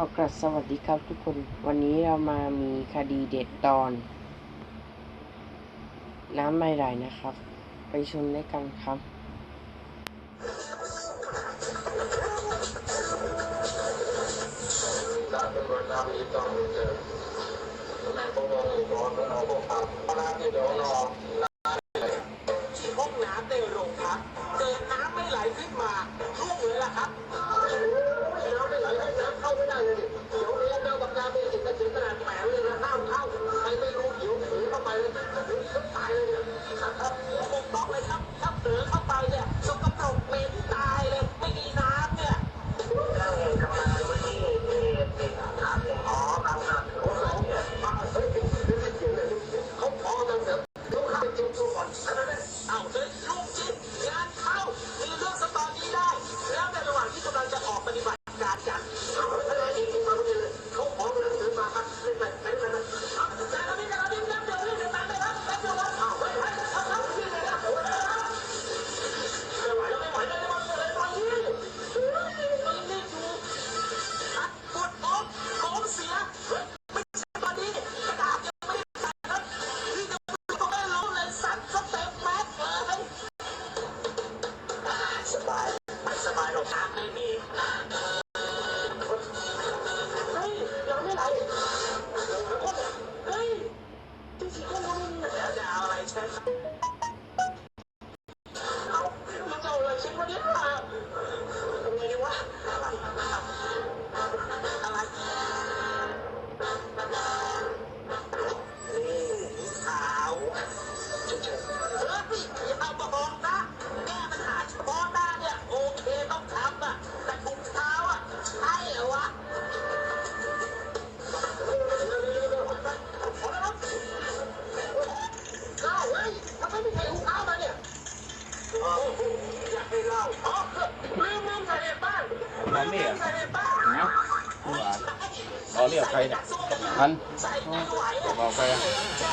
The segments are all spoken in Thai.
ขอกราบสวัสดีครับทุกคน วันนี้เรามามีคดีเด็ดตอน น้ำไม่ไหลนะครับ ไปชมด้วยกันครับ ห้องนพวกเราพร้อมแล้วเราพวกขับเดี๋ยวรอที่ห้องน้ำในโรงพักเกิดน้ำไม่ไหลขึ้นมารุ่งเลยล่ะครับ บาย ไม่สบายหรอกไม่มีเฮ้ยยังไม่ไหลเฮ้ยที่สี่ข้อมูลแล้วจะเอาอะไรเช็ดเอามันจะเอาอะไรเช็ควันนี้มาทำไงดีวะอะไรอะไรนี่ขาวเฉยเฮ้ยอย่าบอกนะ นนี่ลือะมใส่ในบ้านนะผู้อ่านเราเรียกใครเนี่ยมันใส่ไม่ไหวอะบอกใครอะ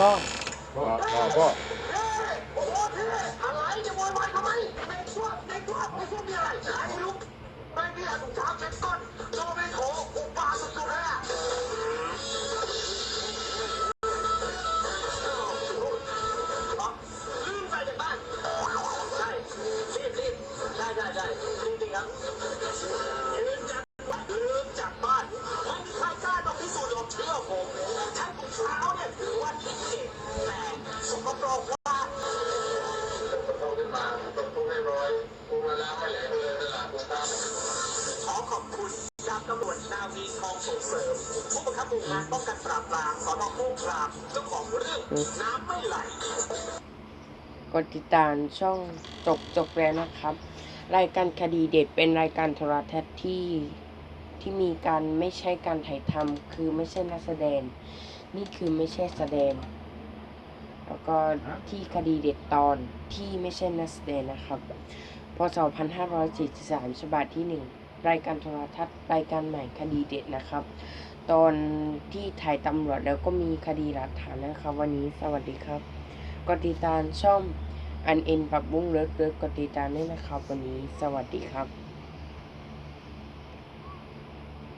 ก็บอกบอกพ่อเฮ้ยโอ้โหเท่อะไรจะโวยวายทำไมในช่วงในช่วงในช่วงมีอะไรใช่ไกปรกว่าต้องขึ้นมาต้องปรุงให้ร้อยปรุงแล้วไม่ไหลเลยเวลาปรุงตามขอขอบคุณดาบตำรวจนาวีทองส่งเสริม ผู้บังคับหมู่งานป้องกันปราบปรามสนโคกรามเจ้าของเรื่องน้ำไม่ไหลกดติดตามช่องจบจบแล้วนะครับ รายการคดีเด็ดเป็นรายการโทรทัศน์ที่ที่มีการไม่ใช่การถ่ายทำคือไม่ใช่นักแสดง นี่คือไม่ใช่แสดง แล้วก็ที่คดีเด็ดตอนที่ไม่ใช่นักแสดงนะครับ พศ 2543 ฉบับที่ 1 รายการโทรทัศน์รายการใหม่คดีเด็ดนะครับ ตอนที่ถ่ายตำรวจแล้วก็มีคดีหลักฐานนะครับ วันนี้สวัสดีครับกติตามช่องอันเอ็นปรับบุ้งเลิศเลิศกติตามด้วยนะครับ วันนี้สวัสดีครับ